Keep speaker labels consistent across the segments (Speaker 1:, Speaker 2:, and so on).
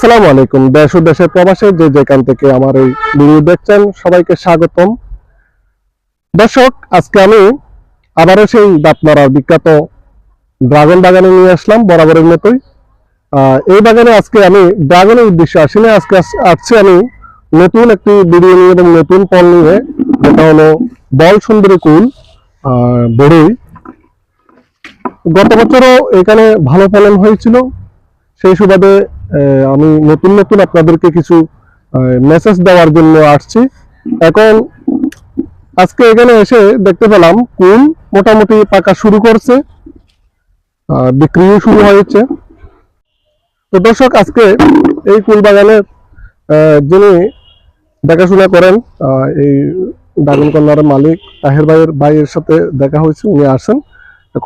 Speaker 1: আসসালামু আলাইকুম। দেশ ও দেশের প্রবাসে যে যেখান থেকে আমার এই ভিডিও দেখছেন, সবাইকে স্বাগতম। দর্শক, আজকে আমি আবারও সেই দাঁতমারার বিখ্যাত ড্রাগন বাগানে নিয়ে আসলাম বরাবরের মতোই। এই বাগানে আজকে আমি, ড্রাগনের উদ্দেশ্যে আসিনি আজকে আসছি আমি নতুন একটি ভিডিও নিয়ে এবং নতুন ফল নিয়ে, যেটা হলো বল সুন্দরী কুল বড়ই গত বছরও এখানে ভালো ফলন হয়েছিল। সেই সুবাদে আমি নতুন নতুন আপনাদেরকে কিছু মেসেজ দেওয়ার জন্য আসছি। এখন আজকে এখানে এসে দেখতে পেলাম কুল মোটামুটি পাকা শুরু করছে বিক্রিও শুরু হয়েছে। তো দর্শক, আজকে এই কুল বাগানের যিনি দেখাশোনা করেন এই ড্রাগন কর্নারের মালিক তাহের ভাইয়ের ভাইয়ের সাথে দেখা হয়েছে, উনি আসেন।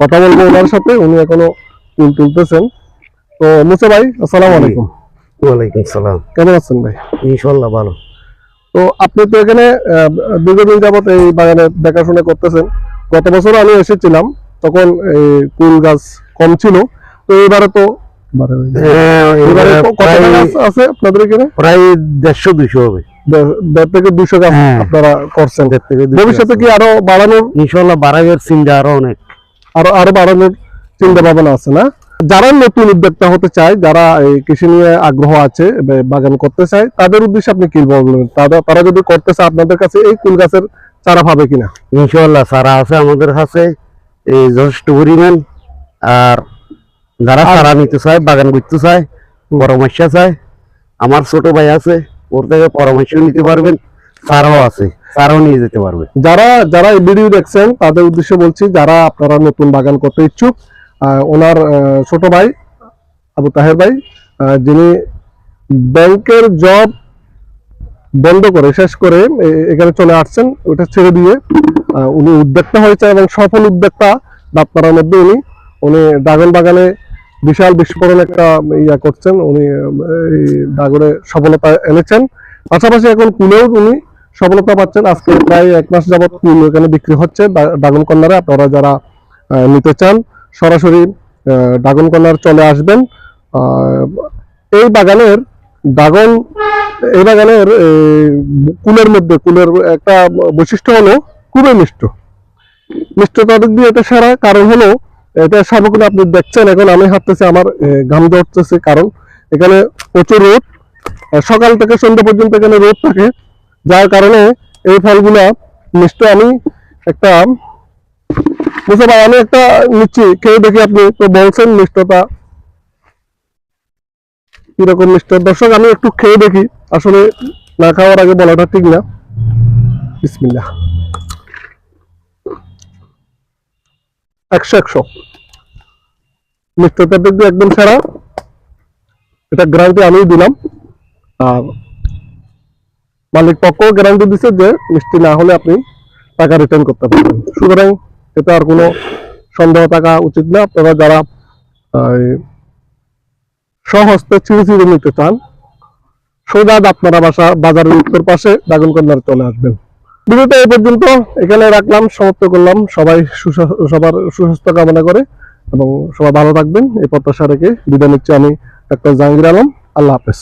Speaker 1: কথা বলব ওনার সাথে, উনি এখনও কুল তুলতেছেন। তো মুসা ভাই আসসালামু আলাইকুম।
Speaker 2: ওয়ালাইকুম সালাম
Speaker 1: কেমন আছেন ভাই?
Speaker 2: ইনশাল্লাহ ভালো।
Speaker 1: তো আপনি তো এখানে দীর্ঘদিন যাবত এই বাগানে দেখাশোনা করতেছেন। গত বছর আমি এসেছিলাম তখন এই কুল গাছ কম ছিল। তো এবারে তো
Speaker 2: হ্যাঁ, প্রায়
Speaker 1: আছে আপনাদের এখানে?
Speaker 2: প্রায় দেড়শো দুশো হবে।
Speaker 1: দেড় থেকে দুশো গাছ
Speaker 2: হ্যাঁ।
Speaker 1: আপনারা করছেন।
Speaker 2: থেকে
Speaker 1: ভবিষ্যতে কি আরও বাড়ানোর
Speaker 2: ইনশাল্লাহ বাড়াবের চিন্তা আরও অনেক।
Speaker 1: আরও আরও বাড়ানোর চিন্তা ভাবনা আছে না? যারা নতুন উদ্যোক্তা হতে চায় যারা কৃষি নিয়ে আগ্রহ আছে বাগান করতে চায় তাদের উদ্দেশ্যে আপনি কি বলবেন? তারা যদি করতে চায় আপনাদের কাছে এই কুল গাছের চারা পাবে কিনা?
Speaker 2: ইনশাল্লাহ সারা আছে আমাদের কাছে এই যথেষ্ট পরিমাণ। আর যারা সারা নিতে চায় বাগান করতে চায় পরামর্শ চায় আমার ছোট ভাই আছে ওর থেকে পরামর্শ নিতে পারবেন সারাও আছে সারাও নিয়ে যেতে পারবে
Speaker 1: যারা যারা এই ভিডিও দেখছেন তাদের উদ্দেশ্যে বলছি যারা আপনারা নতুন বাগান করতে ইচ্ছুক ওনার ছোট ভাই, আবু তাহের ভাই যিনি ব্যাংকের জব বন্ধ করে, শেষ করে এখানে চলে আসছেন, ওটা ছেড়ে দিয়ে উনি উদ্যোক্তা হয়েছে এবং সফল উদ্যোক্তা ডাক্তারের মধ্যে উনি। উনি ড্রাগন বাগানে বিশাল বিস্ফোরণ একটা ইয়া করছেন, উনি ড্রাগনে সফলতা এনেছেন। পাশাপাশি এখন কুলেও উনি সফলতা পাচ্ছেন। আজকে প্রায় এক মাস যাবত কুল এখানে বিক্রি হচ্ছে ডা- ড্রাগন কর্নারে আপনারা যারা নিতে চান সরাসরি ড্রাগন কর্নার চলে আসবেন। এই বাগানের ড্রাগন এই বাগানের কুলের মধ্যে, কুলের একটা বৈশিষ্ট্য হলো খুবই মিষ্ট। মিষ্টতার দিক দিয়ে এটা সেরা, কারণ হলো এটা সামগ্রী আপনি দেখছেন, এখন আমি হাঁটতেছি, আমার ঘাম ধরতেছে কারণ এখানে প্রচুর রোদ। সকাল থেকে সন্ধ্যা পর্যন্ত এখানে রোদ থাকে। যার কারণে এই ফলগুলা মিষ্ট আমি একটা বুঝতে পারি, আমি একটা নিচ্ছি। খেয়ে দেখি আপনি তো বলছেন মিষ্টতা কীরকম মিষ্ট দর্শক, আমি একটু খেয়ে দেখি। আসলে না খাওয়ার আগে বলাটা ঠিক না। বিসমিল্লাহ। একশো একশো। মিষ্টতার দিক একদম সারা। এটা গ্যারান্টি আমিই দিলাম। আর মালিক পক্ষ গ্যারান্টি দিছে যে মিষ্টি না হলে আপনি টাকা রিটার্ন করতে পারবেন। সুতরাং এটা আর কোনো সন্দেহ থাকা উচিত না। আপনারা যারা সহস্তে ছিঁড়ে ছিঁড়ে নিতে চান, সোজা আপনারা বাসা, বাজারের উত্তর পাশে ড্রাগন কর্নার চলে আসবেন। ভিডিওটা এ পর্যন্ত, এখানে রাখলাম, সমাপ্ত করলাম। সবাই সবার সুস্বাস্থ্য কামনা করে এবং সবাই ভালো থাকবেন। এই প্রত্যাশা রেখে বিদায় নিচ্ছি আমি ডাক্তার জাহাঙ্গীর আলম। আল্লাহ হাফেজ।